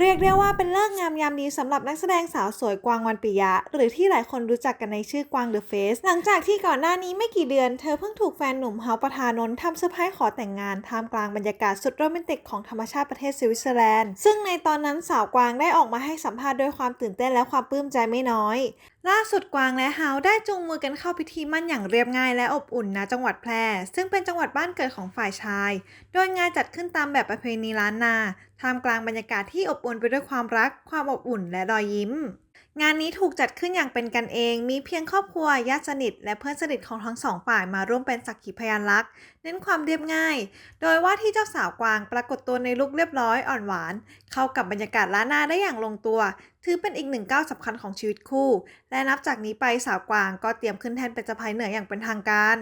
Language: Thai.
เรียกได้ว่าเป็นเลิกงามยามดีสำหรับนักแสดงสาวสวยกวางวันปิยะ หรือที่หลายคนรู้จักกันในชื่อกวางเดอะเฟสหลังจากที่ก่อนหน้านี้ไม่กี่เดือน เธอเพิ่งถูกแฟนหนุ่มเฮาประธานนท์ทำเซอร์ไพรส์ขอแต่งงานท่ามกลางบรรยากาศสุดโรแมนติกของธรรมชาติประเทศสวิตเซอร์แลนด์ ซึ่งในตอนนั้นสาวกวางได้ออกมาให้สัมภาษณ์ด้วยความตื่นเต้นและความปลื้มใจไม่น้อย ล่าสุดกวางและเฮาได้จูงมือกันเข้าพิธีมั่นอย่างเรียบง่ายและอบอุ่นณจังหวัดแพร่ซึ่งเป็นจังหวัดบ้านเกิดของฝ่ายชาย โดยงานจัดขึ้นตามแบบประเพณีล้านนาท่ามกลางบรรยากาศที่อบอุ่นไปด้วยความรัก ความอบอุ่นและรอยยิ้ม งานนี้ถูกจัดขึ้นอย่างเป็นกันเอง มีเพียงครอบครัวญาติสนิท และเพื่อนสนิทของทั้งสองฝ่ายมาร่วมเป็นสักขีพยานรัก เน้นความเรียบง่าย โดยว่าที่เจ้าสาวกวางปรากฏตัวในลุคเรียบร้อยอ่อนหวาน เข้ากับบรรยากาศล้านนาได้อย่างลงตัว ถือเป็นอีกหนึ่งก้าวสำคัญของชีวิตคู่ และนับจากนี้ไปสาวกวางก็เตรียมขึ้นแทนเป็นจ้าพายเหนืออย่างเป็นทางการ